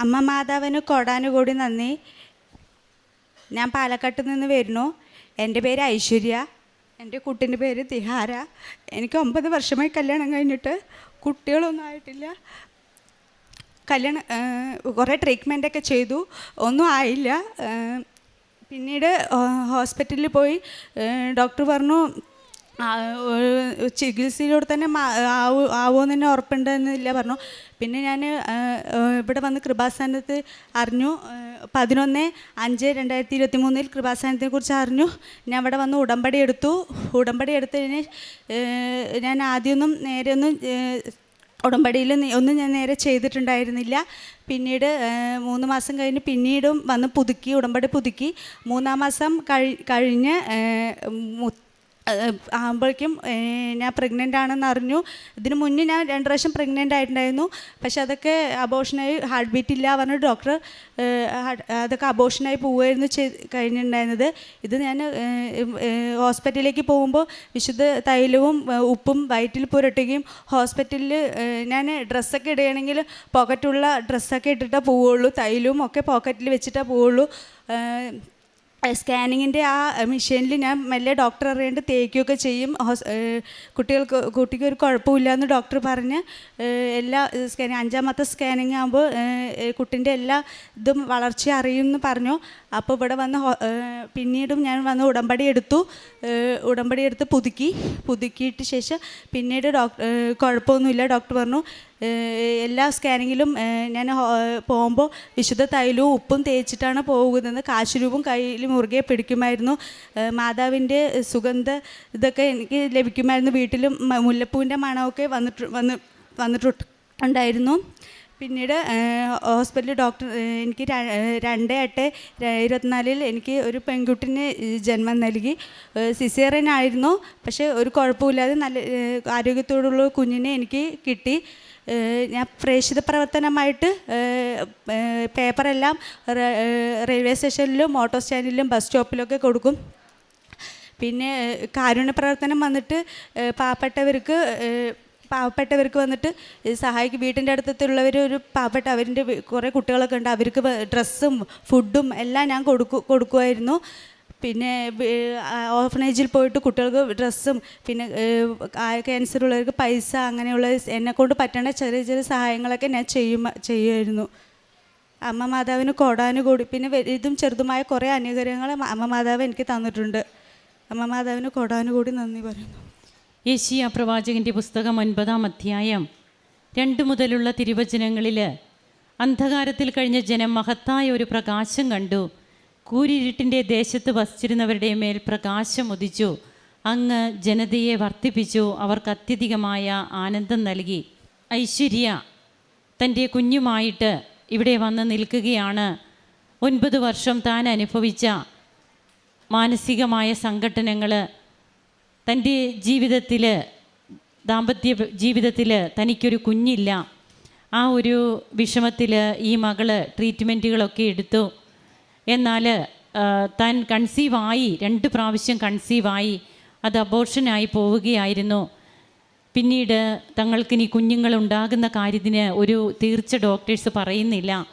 അമ്മ മാതാവിന് കൊടാനുകൂടി നന്ദി. ഞാൻ പാലക്കാട്ട് നിന്ന് വരുന്നു. എന്റെ പേര് ഐശ്വര്യ. എന്റെ കുട്ടിന്റെ പേര് തിഹാര. എനിക്ക് ഒമ്പത് വർഷമായി കല്യാണം കഴിഞ്ഞിട്ട് കുട്ടികളൊന്നും ആയിട്ടില്ല. കല്യാണം കുറേ ട്രീറ്റ്മെന്റൊക്കെ ചെയ്തു. ഒന്നും ആയില്ല. പിന്നീട് ഹോസ്പിറ്റലിൽ പോയി. ഡോക്ടർ പറഞ്ഞു ചികിത്സയിലൂടെ തന്നെ ആവോ ആവൂ ആവുമെന്ന് തന്നെ ഉറപ്പുണ്ടെന്നില്ല പറഞ്ഞു. പിന്നെ ഞാൻ ഇവിടെ വന്ന് കൃപാസ്ഥാനത്ത് അറിഞ്ഞു. പതിനൊന്ന് അഞ്ച് രണ്ടായിരത്തി ഇരുപത്തി മൂന്നിൽ കൃപാസ്ഥാനത്തിനെ കുറിച്ച് അറിഞ്ഞു. ഞാൻ ഇവിടെ വന്ന് ഉടമ്പടി എടുത്തു. ഉടമ്പടി എടുത്തതിന് ഞാൻ ആദ്യമൊന്നും നേരെ ഒന്നും ഉടമ്പടിയിൽ ഒന്നും ഞാൻ നേരെ ചെയ്തിട്ടുണ്ടായിരുന്നില്ല. പിന്നീട് മൂന്ന് മാസം കഴിഞ്ഞ് പിന്നീടും വന്ന് പുതുക്കി ഉടമ്പടി പുതുക്കി. മൂന്നാം മാസം കഴി കഴിഞ്ഞ് ആകുമ്പോഴേക്കും ഞാൻ പ്രഗ്നന്റ് ആണെന്ന് അറിഞ്ഞു. ഇതിനു മുന്നേ ഞാൻ രണ്ട് പ്രാവശ്യം പ്രഗ്നന്റ് ആയിട്ടുണ്ടായിരുന്നു. പക്ഷെ അതൊക്കെ അബോഷനായി ഹാർട്ട് ബീറ്റ് ഇല്ല പറഞ്ഞു ഡോക്ടർ അതൊക്കെ അബോഷനായി പോവുമായിരുന്നു കഴിഞ്ഞിട്ടുണ്ടായിരുന്നത്. ഇത് ഞാൻ ഹോസ്പിറ്റലിലേക്ക് പോകുമ്പോൾ വിശുദ്ധ തൈലവും ഉപ്പും വയറ്റിൽ പുരട്ടുകയും ഹോസ്പിറ്റലിൽ ഞാൻ ഡ്രസ്സൊക്കെ ഇടുകയാണെങ്കിൽ പോക്കറ്റുള്ള ഡ്രസ്സൊക്കെ ഇട്ടിട്ടേ പോവുള്ളൂ തൈലവും ഒക്കെ പോക്കറ്റിൽ വെച്ചിട്ടേ പോവുള്ളൂ സ്കാനിങ്ങിന്റെ ആ മെഷീനിൽ ഞാൻ മെല്ലെ ഡോക്ടർ അറിയാണ്ട് തേക്കുകയൊക്കെ ചെയ്യും. കുട്ടികൾക്ക് കുട്ടിക്ക് ഒരു കുഴപ്പമില്ല എന്ന് ഡോക്ടർ പറഞ്ഞ് എല്ലാ സ്കാനിങ് അഞ്ചാമത്തെ സ്കാനിങ് ആകുമ്പോൾ കുട്ടീന്റെ എല്ലാ ഇതും വളർച്ച അറിയും എന്ന് പറഞ്ഞു. അപ്പോൾ ഇവിടെ വന്ന് പിന്നീടും ഞാൻ വന്ന് ഉടമ്പടി എടുത്തു. ഉടമ്പടി എടുത്ത് പുതുക്കി. പുതുക്കിയിട്ട് ശേഷം പിന്നീട് ഡോക്ടർ കുഴപ്പമൊന്നുമില്ല. ഡോക്ടർ പറഞ്ഞു എല്ലാ സ്കാനിങ്ങിലും ഞാൻ പോകുമ്പോൾ വിശുദ്ധ തൈലവും ഉപ്പും തേച്ചിട്ടാണ് പോകുന്നത്. കാശുരൂപും കയ്യിൽ മുറുകെ പിടിക്കുമായിരുന്നു. മാതാവിന്റെ സുഗന്ധ ഇതൊക്കെ എനിക്ക് ലഭിക്കുമായിരുന്നു. വീട്ടിലും മുല്ലപ്പൂവിന്റെ മണമൊക്കെ വന്നിട്ട് വന്ന് വന്നിട്ട് ഉണ്ടായിരുന്നു പിന്നീട് ഹോസ്പിറ്റലിൽ ഡോക്ടർ എനിക്ക് രണ്ട് എട്ട് ഇരുപത്തിനാലിൽ എനിക്ക് ഒരു പെൺകുട്ടിന് ജന്മം നൽകി. സിസേറിയൻ ആയിരുന്നു പക്ഷേ ഒരു കുഴപ്പമില്ലാതെ നല്ല ആരോഗ്യത്തോടുള്ള കുഞ്ഞിനെ എനിക്ക് കിട്ടി. ഞാൻ പ്രേക്ഷിത പ്രവർത്തനമായിട്ട് പേപ്പറെല്ലാം റെയിൽവേ സ്റ്റേഷനിലും ഓട്ടോ സ്റ്റാൻഡിലും ബസ് സ്റ്റോപ്പിലൊക്കെ കൊടുക്കും. പിന്നെ കാരുണ്യ പ്രവർത്തനം വന്നിട്ട് പാവപ്പെട്ടവർക്ക് പാവപ്പെട്ടവർക്ക് വന്നിട്ട് സഹായിക്ക് വീട്ടിന്റെ അടുത്തുള്ളവർ ഒരു പാവപ്പെട്ട അവരിന്റെ കുറേ കുട്ടികളൊക്കെ ഉണ്ട്. അവർക്ക് ഡ്രസ്സും ഫുഡും എല്ലാം ഞാൻ കൊടുക്കു കൊടുക്കുമായിരുന്നു പിന്നെ ഓർഫനേജിൽ പോയിട്ട് കുട്ടികൾക്ക് ഡ്രസ്സും പിന്നെ ക്യാൻസർ ഉള്ളവർക്ക് പൈസ അങ്ങനെയുള്ള എന്നെ കൊണ്ട് പറ്റണ ചെറിയ ചെറിയ സഹായങ്ങളൊക്കെ ഞാൻ ചെയ്യും ചെയ്യുമായിരുന്നു. അമ്മ മാതാവിന് കോടാനു കൂടി പിന്നെ ഇതും ചെറുതുമായ കുറേ അനുഗ്രഹങ്ങൾ അമ്മ മാതാവ് എനിക്ക് തന്നിട്ടുണ്ട്. അമ്മ മാതാവിന് കോടാനു കൂടി നന്ദി പറയുന്നു. യേശിയ പ്രവാചകന്റെ പുസ്തകം ഒൻപതാം അധ്യായം. രണ്ട് മുതലുള്ള തിരുവചനങ്ങളിൽ അന്ധകാരത്തിൽ കഴിഞ്ഞ ജനം മഹത്തായ ഒരു പ്രകാശം കണ്ടു. കൂരിരുട്ടിന്റെ ദേശത്ത് വസിച്ചിരുന്നവരുടെ മേൽ പ്രകാശം ഉദിച്ചു. അങ്ങ് ജനതയെ വർദ്ധിപ്പിച്ചു. അവർക്ക് അത്യധികമായ ആനന്ദം നൽകി. ഐശ്വര്യ തന്റെ കുഞ്ഞുമായിട്ട് ഇവിടെ വന്ന് നിൽക്കുകയാണ്. ഒൻപത് വർഷം താൻ അനുഭവിച്ച മാനസികമായ സംഘട്ടനങ്ങൾ തന്റെ ജീവിതത്തിൽ ദാമ്പത്യ ജീവിതത്തിൽ തനിക്കൊരു കുഞ്ഞില്ല. ആ ഒരു വിഷമത്തിൽ ഈ മകൾ ട്രീറ്റ്മെന്റുകളൊക്കെ എടുത്തു. എന്നാൽ താൻ കൺസീവായി രണ്ട് പ്രാവശ്യം കൺസീവായി. അത് അബോർഷനായി പോവുകയായിരുന്നു. പിന്നീട് തങ്ങൾക്ക് തങ്ങൾക്കിനി കുഞ്ഞുങ്ങളുണ്ടാകുന്ന കാര്യത്തിന് ഒരു തീർച്ച ഡോക്ടേഴ്സ് പറയുന്നില്ല.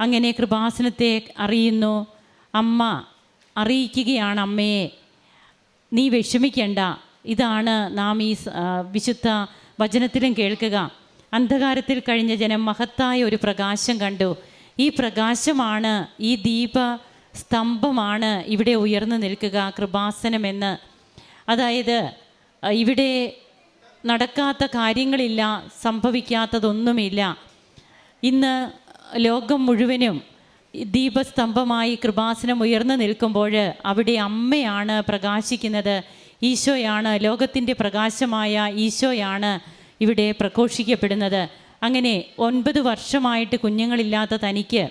അങ്ങനെ കൃപാസനത്തെ അറിയുന്നു. അമ്മ അറിയിക്കുകയാണ് അമ്മയെ. നീ വിഷമിക്കേണ്ട. ഇതാണ് നാം ഈ വിശുദ്ധ വചനത്തിലും കേൾക്കുക. അന്ധകാരത്തിൽ കഴിഞ്ഞ ജനം മഹത്തായ ഒരു പ്രകാശം കണ്ടു. ഈ പ്രകാശമാണ് ഈ ദീപ സ്തംഭമാണ് ഇവിടെ ഉയർന്നു നിൽക്കുക കൃപാസനമെന്ന് അതായത് ഇവിടെ നടക്കാത്ത കാര്യങ്ങളില്ല സംഭവിക്കാത്തതൊന്നുമില്ല. ഇന്ന് ലോകം മുഴുവനും ദീപസ്തംഭമായി കൃപാസനം ഉയർന്നു നിൽക്കുമ്പോൾ അവിടെ അമ്മയാണ് പ്രകാശിക്കുന്നത്. ഈശോയാണ് ലോകത്തിന്റെ പ്രകാശമായ ഈശോയാണ് ഇവിടെ പ്രഘോഷിക്കപ്പെടുന്നത്. അങ്ങനെ ഒൻപത് വർഷമായിട്ട് കുഞ്ഞുങ്ങളില്ലാത്ത തനിക്ക്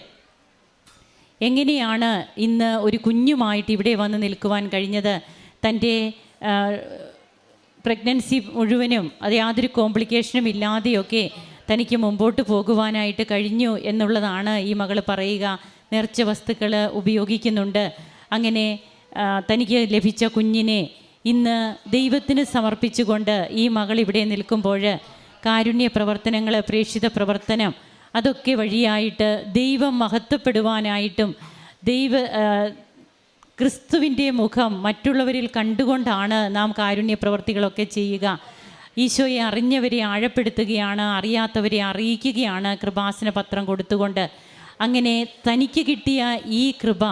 എങ്ങനെയാണ് ഇന്ന് ഒരു കുഞ്ഞുമായിട്ട് ഇവിടെ വന്ന് നിൽക്കുവാൻ കഴിഞ്ഞത്? തന്റെ പ്രഗ്നൻസി മുഴുവനും അത് യാതൊരു കോംപ്ലിക്കേഷനും ഇല്ലാതെയൊക്കെ തനിക്ക് മുമ്പോട്ട് പോകുവാനായിട്ട് കഴിഞ്ഞു എന്നുള്ളതാണ് ഈ മകൾ പറയുക. നേർച്ച വസ്തുക്കൾ ഉപയോഗിക്കുന്നുണ്ട്. അങ്ങനെ തനിക്ക് ലഭിച്ച കുഞ്ഞിനെ ഇന്ന് ദൈവത്തിന് സമർപ്പിച്ചുകൊണ്ട് ഈ മകൾ ഇവിടെ നിൽക്കുമ്പോൾ കാരുണ്യ പ്രവർത്തനങ്ങൾ പ്രേക്ഷിത പ്രവർത്തനം അതൊക്കെ വഴിയായിട്ട് ദൈവം മഹത്വപ്പെടുവാനായിട്ടും ദൈവ ക്രിസ്തുവിന്റെ മുഖം മറ്റുള്ളവരിൽ കണ്ടുകൊണ്ടാണ് നാം കാരുണ്യ പ്രവർത്തികളൊക്കെ ചെയ്യുക. ഈശോയെ അറിഞ്ഞവരെ ആഴപ്പെടുത്തുകയാണ് അറിയാത്തവരെ അറിയിക്കുകയാണ് കൃപാസന പത്രം കൊടുത്തുകൊണ്ട്. അങ്ങനെ തനിക്ക് കിട്ടിയ ഈ കൃപ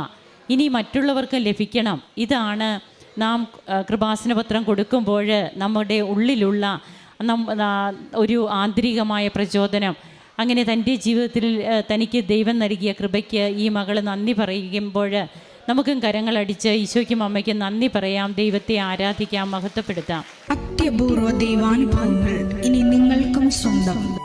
ഇനി മറ്റുള്ളവർക്ക് ലഭിക്കണം. ഇതാണ് നാം കൃപാസനപത്രം കൃപാസന പത്രം കൊടുക്കുമ്പോൾ നമ്മുടെ ഉള്ളിലുള്ള ഒരു ആന്തരികമായ പ്രചോദനം. അങ്ങനെ തന്റെ ജീവിതത്തിൽ തനിക്ക് ദൈവം നൽകിയ കൃപയ്ക്ക് ഈ മകൾ നന്ദി പറയുമ്പോൾ നമുക്കും കരങ്ങളടിച്ച് ഈശോയ്ക്കും അമ്മയ്ക്കും നന്ദി പറയാം. ദൈവത്തെ ആരാധിക്കാം മഹത്വപ്പെടുത്താം. അത്യപൂർവ ദൈവാനുഭവങ്ങൾ ഇനി നിങ്ങൾക്കും സ്വന്തം.